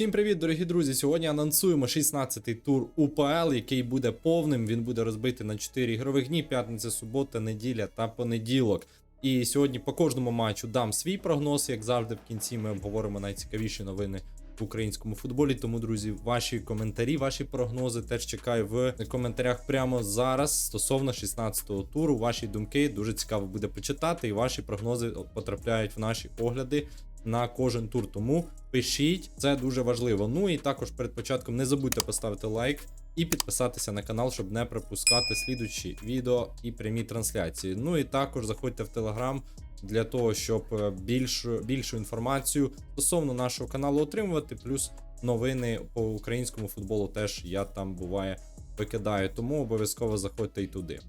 Всім привіт, дорогі друзі! Сьогодні анонсуємо 16-й тур УПЛ, який буде повним. Він буде розбитий на 4 ігрових дні: п'ятниця, субота, неділя та понеділок. І сьогодні по кожному матчу дам свій прогноз. Як завжди, в кінці ми обговоримо найцікавіші новини в українському футболі. Тому, друзі, ваші коментарі, ваші прогнози теж чекаю в коментарях прямо зараз стосовно 16-го туру. Ваші думки дуже цікаво буде почитати, і ваші прогнози потрапляють в наші огляди на кожен тур. Тому пишіть, це дуже важливо. Ну і також перед початком не забудьте поставити лайк і підписатися на канал, щоб не пропускати слідучі відео і прямі трансляції. Ну і також заходьте в Телеграм для того, щоб е, більшу, більшу інформацію стосовно нашого каналу отримувати, плюс новини по українському футболу теж я там буває викидаю. Тому обов'язково заходьте і туди.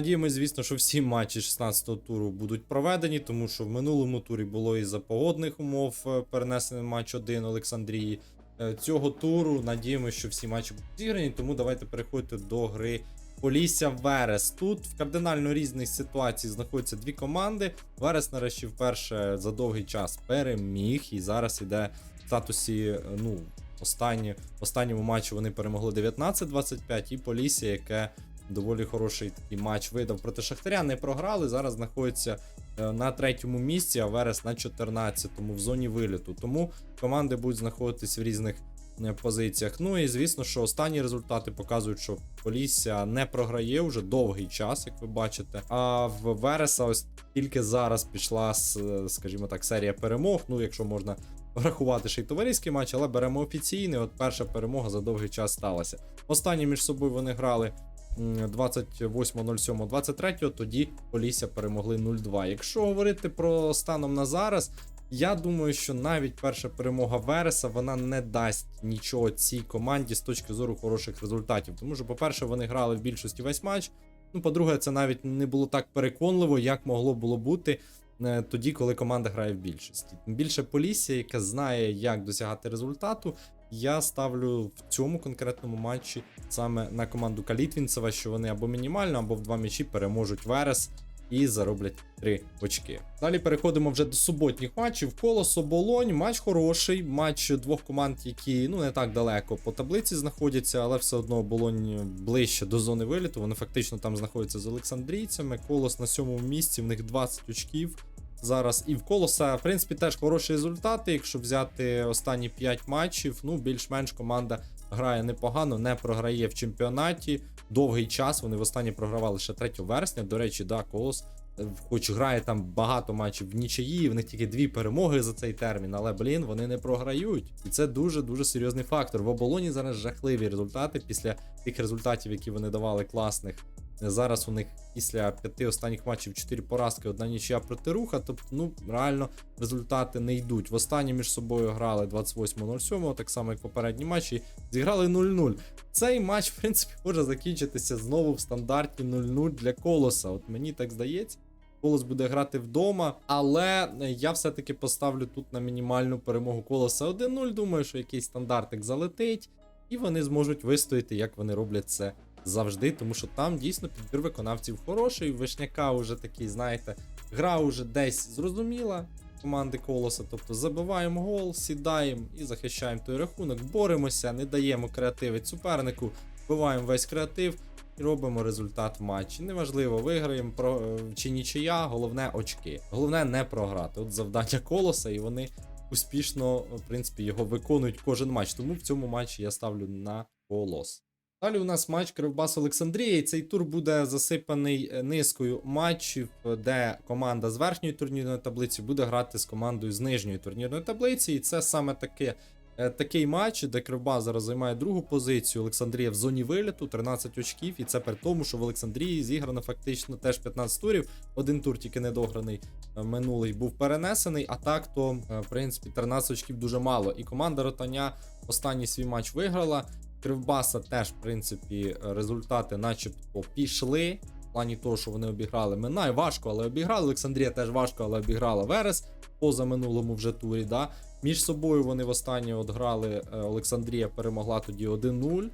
Надіємось, звісно, що всі матчі 16-го туру будуть проведені, тому що в минулому турі було із-за погодних умов е, перенесений матч 1 Олександрії. Е, Цього туру надіємося, що всі матчі будуть зіграні, тому давайте переходьте до гри Полісся Верес. Тут в кардинально різних ситуацій знаходяться дві команди. Верес, нарешті, вперше за довгий час переміг і зараз іде в статусі. е, Ну, останні, останньому матчі вони перемогли 19-25, і Полісся, яке доволі хороший такий матч видав проти Шахтаря. Не програли. Зараз знаходиться е, на третьому місці, а Верес на 14-му в зоні виліту. Тому команди будуть знаходитись в різних е, позиціях. Ну і звісно, що останні результати показують, що Полісся не програє вже довгий час, як ви бачите. А в Вереса ось тільки зараз пішла, скажімо так, серія перемог. Ну, якщо можна врахувати ще й товариський матч, але беремо офіційний. От перша перемога за довгий час сталася. Останні між собою вони грали 28.07.23, тоді Полісся перемогли 0-2. Якщо говорити про станом на зараз, я думаю, що навіть перша перемога Вереса вона не дасть нічого цій команді з точки зору хороших результатів. Тому що, по-перше, вони грали в більшості весь матч. Ну, по-друге, це навіть не було так переконливо, як могло було бути е, тоді, коли команда грає в більшості. Більше Полісся, яка знає, як досягати результату, я ставлю в цьому конкретному матчі саме на команду Калітвінцева, що вони або мінімально, або в два м'ячі переможуть Верес і зароблять 3 очки. Далі переходимо вже до суботніх матчів. Колосо Болонь. Матч хороший. Матч двох команд, які ну не так далеко по таблиці знаходяться, але все одно Болонь ближче до зони виліту. Вони фактично там знаходяться з Олександрійцями. Колос на сьомому місці, в них 20 очків. Зараз і в колоса, в принципі, теж хороші результати. Якщо взяти останні 5 матчів, ну більш-менш команда грає непогано, не програє в чемпіонаті. Довгий час вони востаннє програвали ще 3 вересня. До речі, да, колос, е, хоч грає там багато матчів в нічиї, в них тільки дві перемоги за цей термін, але блін, вони не програють. І це дуже дуже серйозний фактор. В оболоні зараз жахливі результати після тих результатів, які вони давали класних. Зараз у них після п'яти останніх матчів 4 поразки, одна нічия проти руха. Тобто, ну реально результати не йдуть. Востаннє між собою грали 28.07, так само як попередні матчі, зіграли 0-0. Цей матч, в принципі, може закінчитися знову в стандарті 0-0 для колоса. От мені так здається. Колос буде грати вдома, але я все-таки поставлю тут на мінімальну перемогу колоса 1-0. Думаю, що якийсь стандартик залетить, і вони зможуть вистояти, як вони роблять це завжди, тому що там дійсно підбір виконавців хороший. Вишняка вже такий, знаєте, гра вже десь зрозуміла команди колоса. Тобто забиваємо гол, сідаємо і захищаємо той рахунок, боремося, не даємо креативити супернику, вбиваємо весь креатив. І робимо результат в матчі. Неважливо, виграємо про е, чи нічия, головне очки. Головне не програти. От завдання колоса, і вони успішно, в принципі, його виконують кожен матч. Тому в цьому матчі я ставлю на колос. Далі у нас матч Кривбас Олександрія. І цей тур буде засипаний е, низкою матчів, де команда з верхньої турнірної таблиці буде грати з командою з нижньої турнірної таблиці. І це саме таке. е, Такий матч, де Кривбас зараз займає другу позицію. Олександрія в зоні виліту, 13 очків, і це при тому, що в Олександрії зіграно фактично теж 15 турів. Один тур тільки недограний е, минулий був перенесений. А так то, в принципі, 13 очків дуже мало. І команда Ротаня останній свій матч виграла. Кривбаса теж, в принципі, результати, начебто, пішли. В плані того, що вони обіграли Минай, важко, але обіграли. Олександрія теж важко, але обіграла Верес поза минулому вже турі. Да? Між собою вони востаннє от грали. е, Олександрія перемогла тоді 1-0.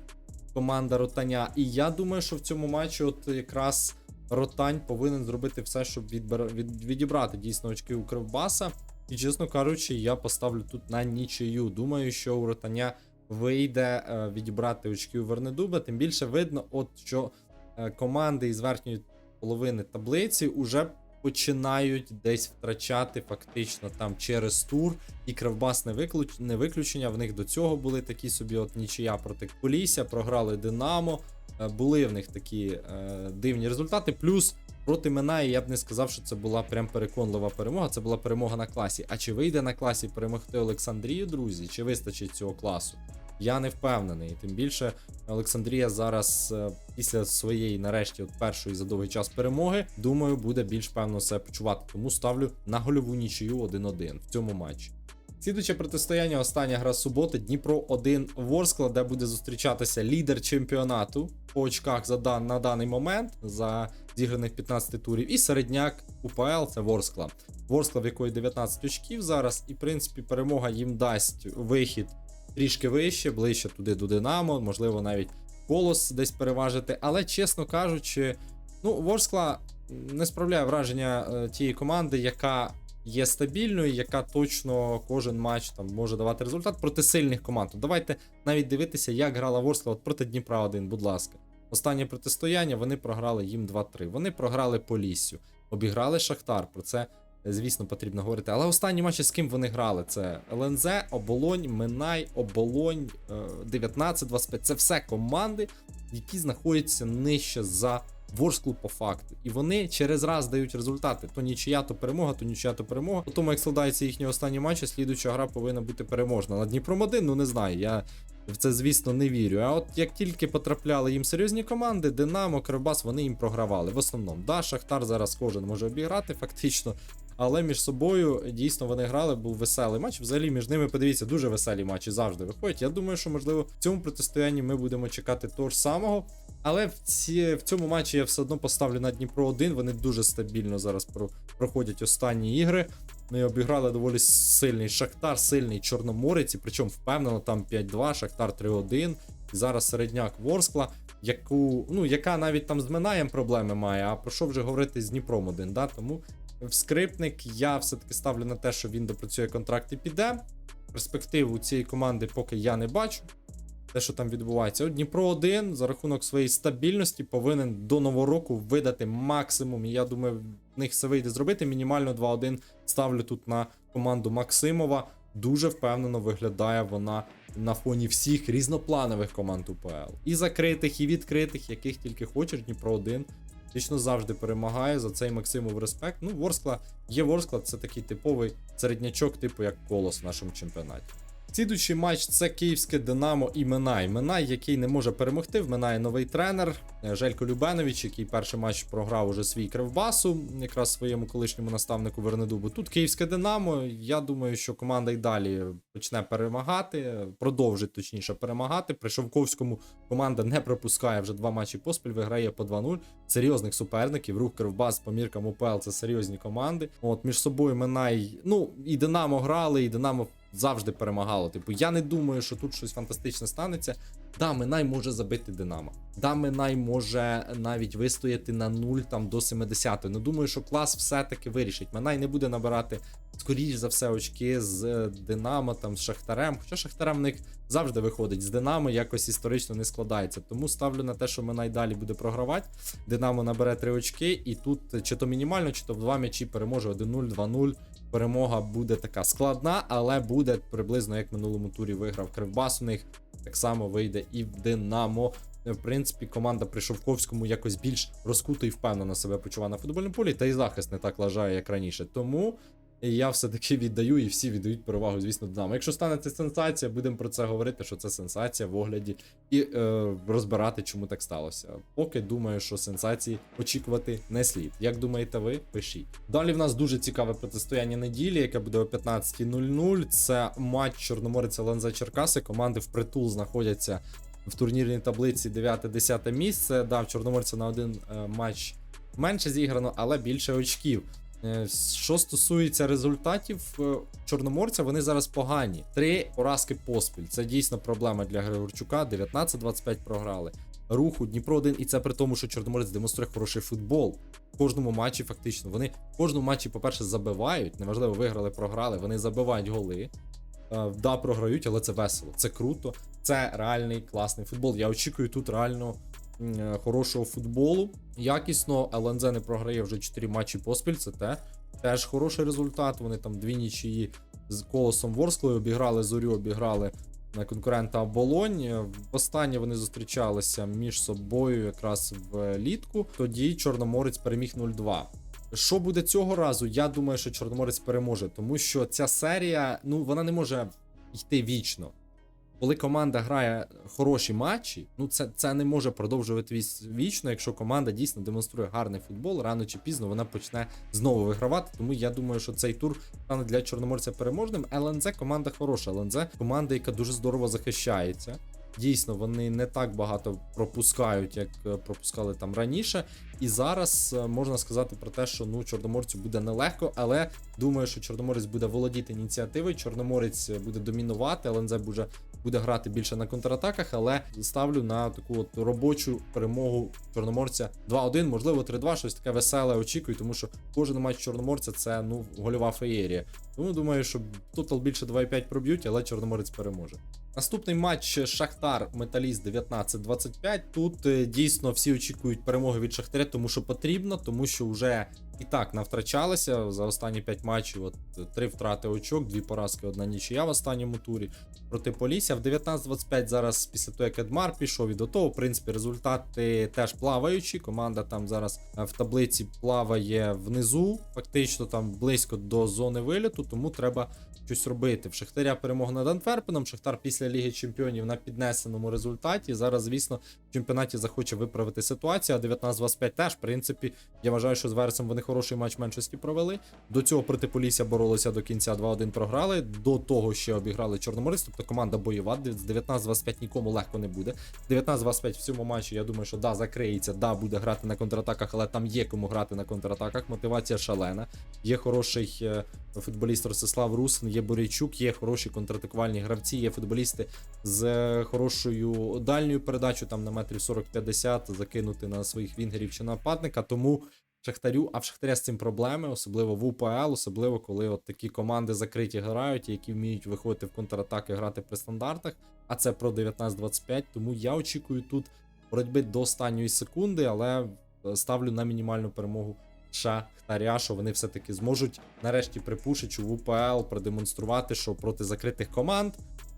Команда Ротаня. І я думаю, що в цьому матчі, от якраз Ротань повинен зробити все, щоб відбер... від... відібрати дійсно очки у Кривбаса. І чесно кажучи, я поставлю тут на нічию. Думаю, що у ротаня вийде е, відібрати очки у Вернедуба. Тим більше видно, от що е, команди із верхньої половини таблиці уже починають десь втрачати фактично там через тур. І Кривбас не, виклуч... не виключення. В них до цього були такі собі от нічия проти Полісся, програли Динамо. Е, Були в них такі е, дивні результати. Плюс проти Минаї я б не сказав, що це була прям переконлива перемога. Це була перемога на класі. А чи вийде на класі перемогти Олександрію, друзі? Чи вистачить цього класу? Я не впевнений. Тим більше Олександрія зараз е, після своєї, нарешті, от першої за довгий час перемоги, думаю, буде більш певно себе почувати. Тому ставлю на гольову нічию 1-1 в цьому матчі. Слідуче протистояння, остання гра суботи, Дніпро 1 Ворскла, де буде зустрічатися лідер чемпіонату по очках за дан, на даний момент за зіграних 15 турів, і середняк УПЛ це Ворскла. Ворскла, в якої 19 очків зараз, і в принципі перемога їм дасть вихід трішки вище, ближче туди до Динамо, можливо, навіть колос десь переважити. Але чесно кажучи, ну, Ворскла не справляє враження е, тієї команди, яка є стабільною, яка точно кожен матч там може давати результат проти сильних команд. Давайте навіть дивитися, як грала Ворскла от проти Дніпра 1, будь ласка. Останнє протистояння вони програли їм 2-3. Вони програли Поліссю, обіграли Шахтар. Про це, е, звісно, потрібно говорити. Але останні матчі з ким вони грали? Це ЛНЗ, Оболонь, Минай, Оболонь, е, 19-25. Це все команди, які знаходяться нижче за Ворсклу по факту. І вони через раз дають результати. То нічия, то перемога, то нічия, то перемога. По тому, як складаються їхні останні матчі, слідуюча гра повинна бути переможна. На Дніпром 1, ну не знаю. Я в це, звісно, не вірю. А от як тільки потрапляли їм серйозні команди, Динамо, Кривбас, вони їм програвали. В основному, да, Шахтар зараз кожен може обіграти, фактично. Але між собою дійсно вони грали, був веселий матч. Взагалі між ними, подивіться, дуже веселі матчі завжди виходять. Я думаю, що можливо в цьому протистоянні ми будемо чекати того ж самого. Але в, ці, в цьому матчі я все одно поставлю на Дніпро 1. Вони дуже стабільно зараз про, проходять останні ігри. І обіграли доволі сильний Шахтар, сильний Чорноморець, і причому впевнено там 5-2, Шахтар 3-1. І зараз середняк Ворскла, яку, ну, яка навіть там з Минаєм проблеми має, а про що вже говорити з Дніпром 1, да? Тому в скрипник я все-таки ставлю на те, що він допрацює контракт і піде. Перспективу цієї команди поки я не бачу. Те, що там відбувається. От Дніпро 1 за рахунок своєї стабільності повинен до нового року видати максимум. Я думаю, в них все вийде зробити. Мінімально 2-1 ставлю тут на команду Максимова. Дуже впевнено виглядає вона на фоні всіх різнопланових команд УПЛ. І закритих, і відкритих, яких тільки хочеш, Дніпро 1 Фактично завжди перемагає за цей Максимов респект. Ну, Ворскла є Ворскла, це такий типовий середнячок, типу як колос в нашому чемпіонаті. Слідуючий матч це київське Динамо і Минай. Минай, який не може перемогти. В Минає новий тренер Желько Любенович, який перший матч програв уже свій кривбасу, якраз своєму колишньому наставнику Вернедубу. Тут київське Динамо. Я думаю, що команда й далі почне перемагати, продовжить точніше перемагати. При Шовковському команда не пропускає вже два матчі поспіль, виграє по 2-0. Серйозних суперників. Рух Кривбас по міркам УПЛ це серйозні команди. От між собою Минай, ну і Динамо грали, і Динамо завжди перемагало. Типу, я не думаю, що тут щось фантастичне станеться. Да, Минай може забити Динамо. Да, Минай може навіть вистояти на 0 там до 70. Ну думаю, що клас все-таки вирішить. Минай не буде набирати, скоріш за все, очки з е, Динамо, там з Шахтарем. Хоча Шахтарем в них завжди виходить з Динамо, якось історично не складається. Тому ставлю на те, що Минай далі буде програвати. Динамо набере 3 очки, і тут чи то мінімально, чи то в два м'ячі переможе 1-0, 2-0 перемога буде така складна, але буде приблизно як в минулому турі виграв Кривбас. У них так само вийде і в Динамо. В принципі, команда при Шовковському якось більш розкуто і впевнено себе почуває на футбольному полі, та й захист не так лажає, як раніше. Тому я все-таки віддаю, і всі віддають перевагу, звісно, Динамо. Якщо стане це сенсація, будемо про це говорити, що це сенсація в огляді, і е, розбирати, чому так сталося. Поки думаю, що сенсації очікувати не слід. Як думаєте ви? Пишіть. Далі в нас дуже цікаве протистояння неділі, яке буде о 15.00. Це матч Чорноморець ЛНЗ Черкаси. Команди впритул знаходяться в турнірній таблиці 9-10 місце. Да, в Чорноморця на один е, матч менше зіграно, але більше очків. Е, Що стосується результатів е, Чорноморця, вони зараз погані. Три поразки поспіль. Це дійсно проблема для Григорчука. 19-25 програли. руху Дніпро 1 і це при тому, що Чорноморець демонструє хороший футбол. В кожному матчі, фактично, вони в кожному матчі, по-перше, забивають. Неважливо, виграли, програли. Вони забивають голи. Е, Да, програють, але це весело, це круто, це реальний класний футбол. Я очікую тут реально хорошого футболу. Якісно ЛНЗ не програє вже 4 матчі поспіль. Це те, теж хороший результат. Вони там дві нічиї з колосом Ворсклою обіграли зорю, обіграли на конкурента Болонь. Востаннє вони зустрічалися між собою якраз влітку. Тоді Чорноморець переміг 0-2. Що буде цього разу? Я думаю, що Чорноморець переможе, тому що ця серія, ну вона не може йти вічно. Коли команда грає хороші матчі, ну це, це не може продовжувати вічно, якщо команда дійсно демонструє гарний футбол, рано чи пізно вона почне знову вигравати. Тому я думаю, що цей тур стане для Чорноморця переможним. ЛНЗ команда хороша. ЛНЗ команда, яка дуже здорово захищається. Дійсно, вони не так багато пропускають, як е, пропускали там раніше. І зараз е, можна сказати про те, що ну Чорноморцю буде нелегко, але думаю, що Чорноморець буде володіти ініціативою. Чорноморець е, буде домінувати, ЛНЗ буде, буде грати більше на контратаках, але ставлю на таку от робочу перемогу Чорноморця 2-1, можливо, 3-2, щось таке веселе очікую, тому що кожен матч Чорноморця це ну гольова феєрія. Тому думаю, що тотал більше 2,5 проб'ють, але Чорноморець переможе. Наступний матч Шахтар Металіст 19-25. Тут е, дійсно всі очікують перемоги від Шахтаря, тому що потрібно, тому що вже і так навтрачалися за останні 5 матчів. От е, три втрати очок, дві поразки, одна нічия в останньому турі проти Полісся. В 19-25 зараз після того, як Едмар пішов і до того, в принципі, результати теж плаваючі. Команда там зараз е, в таблиці плаває внизу, фактично там близько до зони виліту, тому треба щось робити. В Шахтаря перемога над Антверпеном. Шахтар після Ліги Чемпіонів на піднесеному результаті. Зараз, звісно, в чемпіонаті захоче виправити ситуацію. А 19-25 теж, в принципі, я вважаю, що з Вересом вони хороший матч меншості провели. До цього проти Полісся боролися до кінця 2-1 програли. До того ще обіграли Чорноморець. Тобто команда бойова. З 19-25 нікому легко не буде. 19-25 в цьому матчі, я думаю, що да, закриється, да, буде грати на контратаках, але там є кому грати на контратаках. Мотивація шалена. Є хороший е, футболіст Ростислав Русин, є Борійчук, є хороші контратакувальні гравці, є футболісти з е, хорошою дальньою передачею, там на метрів 40-50 закинути на своїх вінгерів чи нападника. Тому Шахтарю, а в Шахтаря з цим проблеми, особливо в УПЛ, особливо коли от такі команди закриті грають, які вміють виходити в контратаки, грати при стандартах. А це про 19-25. Тому я очікую тут боротьби до останньої секунди, але е, ставлю на мінімальну перемогу Шахтаря, що вони все-таки зможуть нарешті припушичу в УПЛ продемонструвати, що проти закритих команд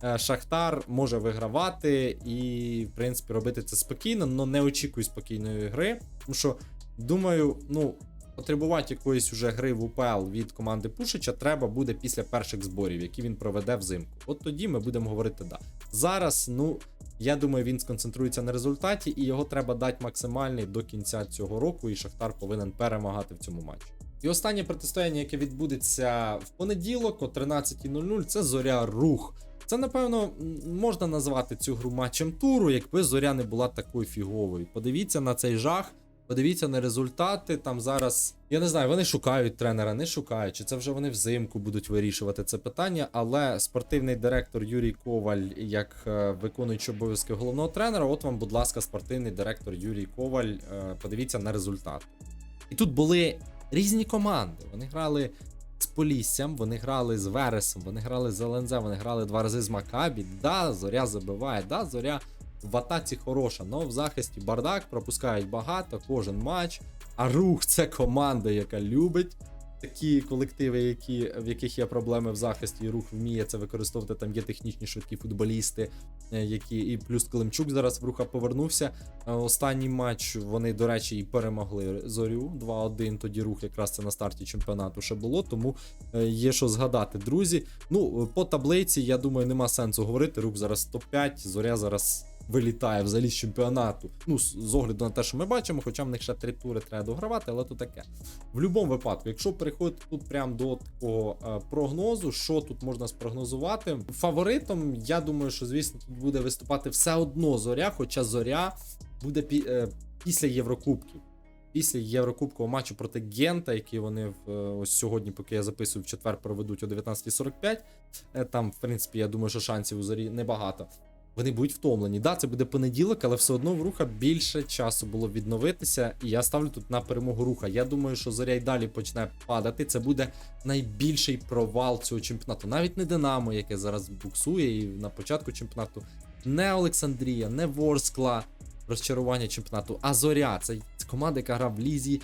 е, Шахтар може вигравати і, в принципі, робити це спокійно, але не очікую спокійної гри. Тому що, думаю, ну. Потребувати якоїсь уже гри в УПЛ від команди Пушича треба буде після перших зборів, які він проведе взимку. От тоді ми будемо говорити да. Зараз, ну я думаю, він сконцентрується на результаті, і його треба дати максимальний до кінця цього року, і Шахтар повинен перемагати в цьому матчі. І останнє протистояння, яке відбудеться в понеділок о 13.00, це зоря рух. Це, напевно, можна назвати цю гру матчем туру, якби зоря не була такою фіговою. Подивіться на цей жах. Подивіться на результати. Там зараз я не знаю, вони шукають тренера, не шукають, чи це вже вони взимку будуть вирішувати це питання. Але спортивний директор Юрій Коваль, як е, виконуючий обов'язки головного тренера, от вам, будь ласка, спортивний директор Юрій Коваль. е, Подивіться на результат. І тут були різні команди. Вони грали з Поліссям, вони грали з Вересом, вони грали з ЛНЗ, вони грали два рази з Макабі. Да, зоря забиває, да, зоря в атаці хороша, але в захисті бардак пропускають багато, кожен матч. А рух це команда, яка любить такі колективи, які, в яких є проблеми в захисті, і рух вміє це використовувати. Там є технічні швидкі футболісти, е, які і плюс Климчук зараз в руха повернувся. Е, Останній матч вони, до речі, і перемогли зорю 2-1. Тоді рух якраз це на старті чемпіонату ще було. Тому е, є що згадати, друзі. Ну, по таблиці, я думаю, нема сенсу говорити. Рух зараз топ-5, зоря зараз. Вилітає взагалі з чемпіонату. Ну, з огляду на те, що ми бачимо, хоча в них ще три тури треба догравати, але то таке. В будь-якому випадку, якщо переходити тут прямо до такого е, прогнозу, що тут можна спрогнозувати? Фаворитом, я думаю, що звісно тут буде виступати все одно зоря, хоча зоря буде е, після Єврокубків. Після Єврокубкового матчу проти Гента, який вони в, е, ось сьогодні, поки я записую, в четвер проведуть о 19.45. Е, Там, в принципі, я думаю, що шансів у зорі небагато. Вони будуть втомлені. Да, це буде понеділок, але все одно в руха більше часу було відновитися. І я ставлю тут на перемогу руха. Я думаю, що зоря й далі почне падати. Це буде найбільший провал цього чемпіонату. Навіть не Динамо, яке зараз буксує, і на початку чемпіонату, не Олександрія, не Ворскла. Розчарування чемпіонату. А Зоря це, команда, яка грав в лізі,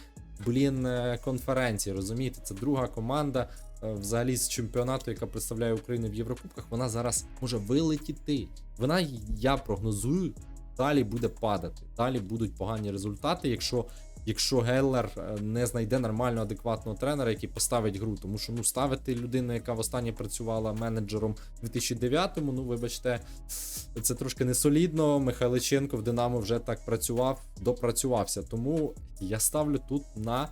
блін, е, конференції. Розумієте, це друга команда взагалі з чемпіонату, яка представляє Україну в Єврокубках. Вона зараз може вилетіти. Вона, я прогнозую, далі буде падати. Далі будуть погані результати, якщо. Якщо Геллер е, не знайде нормально адекватного тренера, який поставить гру, тому що ну ставити людину, яка востаннє працювала менеджером у 2009-му, ну вибачте, це трошки не солідно. Михайличенко в Динамо вже так працював, допрацювався. Тому я ставлю тут на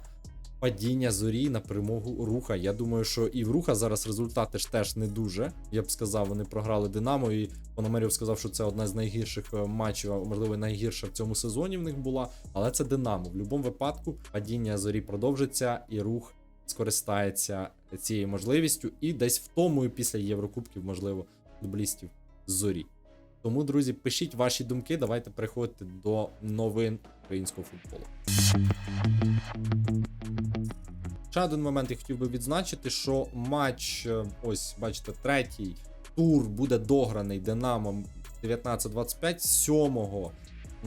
падіння зорі на перемогу руха. Я думаю, що і в руха зараз результати ж теж не дуже. Я б сказав, вони програли Динамо, і Пономарєв сказав, що це одна з найгірших е, матчів, можливо найгірша в цьому сезоні в них була. Але це Динамо. В будь-якому випадку падіння зорі продовжиться, і рух скористається цією можливістю, і десь в тому і після Єврокубків, можливо, футболістів зорі. Тому, друзі, пишіть ваші думки. Давайте переходити до новин українського футболу. Ще один момент я хотів би відзначити, що матч, е, ось бачите, третій тур буде дограний Динамо 19-25 7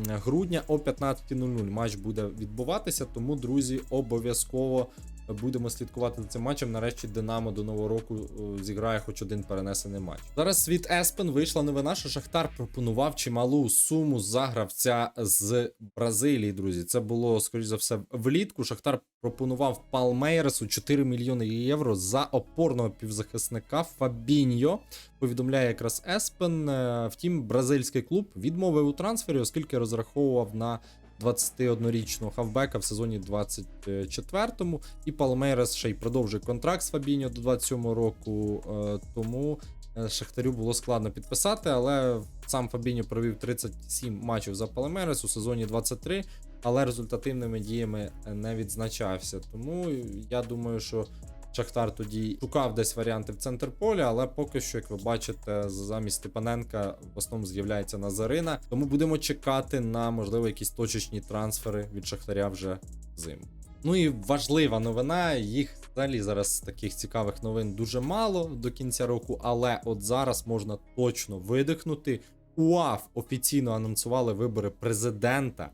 грудня о 15.00 матч буде відбуватися. Тому, друзі, обов'язково будемо слідкувати за цим матчем. Нарешті Динамо до нового року е, зіграє хоч один перенесений матч. Зараз від Еспен вийшла новина, що Шахтар пропонував чималу суму за гравця з Бразилії. Друзі, це було скоріш за все влітку. Шахтар пропонував Палмейресу 4 мільйони євро за опорного півзахисника Фабіньо. Повідомляє якраз Еспен. Е, Втім, бразильський клуб відмовив у трансфері, оскільки розраховував на 21-річного хавбека в сезоні 24-му. І Палмейрес ще й продовжує контракт з Фабіньо до 27-го року. е, Тому е, Шахтарю було складно підписати, але сам Фабіньо провів 37 матчів за Палмейрес у сезоні 23, але результативними діями не відзначався. Тому я думаю, що. Шахтар тоді шукав десь варіанти в центр поля, але поки що, як ви бачите, замість Степаненка в основному з'являється Назарина. Тому будемо чекати на можливо якісь точечні трансфери від Шахтаря вже взиму. Ну і важлива новина. Їх взагалі зараз таких цікавих новин дуже мало до кінця року, але от зараз можна точно видихнути. УАФ офіційно анонсували вибори президента.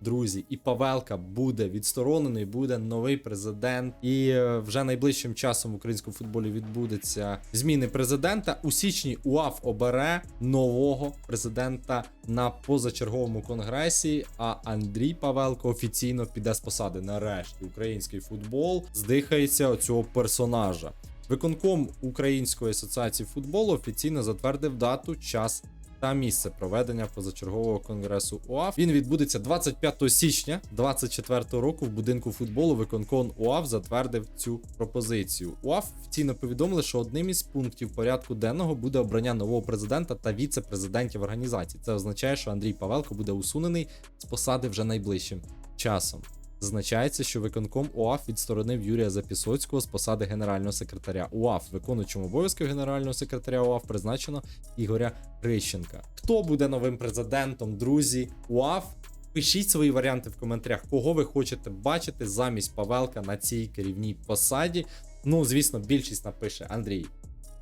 Друзі, і Павелка буде відсторонений, буде новий президент. І е, вже найближчим часом в українському футболі відбудеться зміни президента. У січні УАФ обере нового президента на позачерговому конгресі. А Андрій Павелко офіційно піде з посади. Нарешті український футбол здихається оцього персонажа. Виконком Української асоціації футболу офіційно затвердив дату, час та місце проведення позачергового конгресу УАФ. Він відбудеться 25 січня 2024 року в будинку футболу. Виконком УАФ затвердив цю пропозицію. УАФ офіційно повідомили, що одним із пунктів порядку денного буде обрання нового президента та віце-президентів організації. Це означає, що Андрій Павелко буде усунений з посади вже найближчим часом. Зазначається, що виконком УАФ відсторонив Юрія Запісоцького з посади генерального секретаря УАФ. Виконуючим обов'язки генерального секретаря УАФ призначено Ігоря Рищенка. Хто буде новим президентом, друзі? УАФ? Пишіть свої варіанти в коментарях, кого ви хочете бачити замість Павелка на цій керівній посаді. Ну, звісно, більшість напише Андрій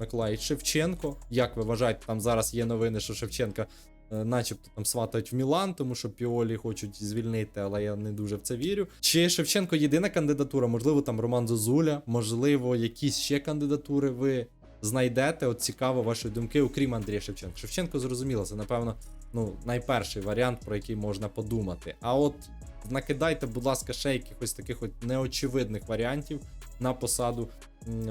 Миколаївич Шевченко. Як ви вважаєте, там зараз є новини, що Шевченка начебто там сватають в Мілан, тому що Піолі хочуть звільнити, але я не дуже в це вірю. Чи Шевченко єдина кандидатура? Можливо, там Роман Зозуля, можливо, якісь ще кандидатури ви знайдете. От цікаво ваші думки, окрім Андрія Шевченка. Шевченко зрозуміло, це напевно ну, найперший варіант, про який можна подумати. А от накидайте, будь ласка, ще якихось таких от неочевидних варіантів на посаду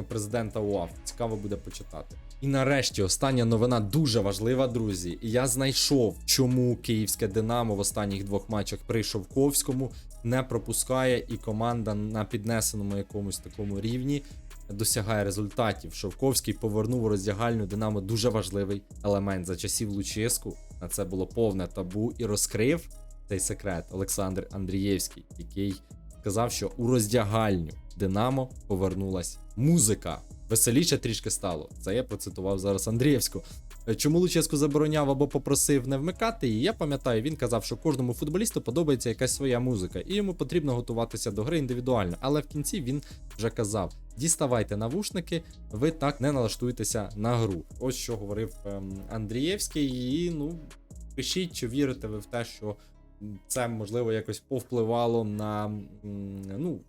президента УАФ. Цікаво буде почитати. І нарешті остання новина дуже важлива, друзі. І я знайшов, чому київське Динамо в останніх двох матчах при Шовковському не пропускає, і команда на піднесеному якомусь такому рівні досягає результатів. Шовковський повернув у роздягальню Динамо дуже важливий елемент за часів Луческу. На це було повне табу і розкрив цей секрет Олександр Андрієвський, який сказав, що у роздягальню Динамо повернулась музика. Веселіше трішки стало. Це я процитував зараз Андрієвську. е, чому Луческу забороняв або попросив не вмикати її. Я пам'ятаю, він казав, що кожному футболісту подобається якась своя музика, і йому потрібно готуватися до гри індивідуально. Але в кінці він вже казав: діставайте навушники, ви так не налаштуєтеся на гру. Ось що говорив ем, Андрієвський. І ну пишіть, чи вірите ви в те, що це можливо якось повпливало на ну,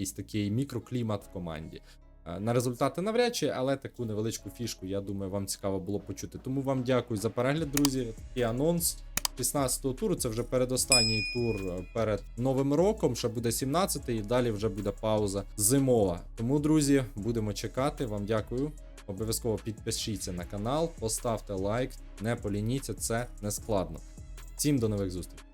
якийсь такий мікроклімат в команді. Е, На результати навряд чи, але таку невеличку фішку, я думаю, вам цікаво було почути. Тому вам дякую за перегляд, друзі. Такий анонс 16-го туру. Це вже передостанній тур е, перед новим роком. Ще буде 17-й, і далі вже буде пауза зимова. Тому, друзі, будемо чекати. Вам дякую. Обов'язково підпишіться на канал, поставте лайк, не полініться, це не складно. Всім до нових зустрічей.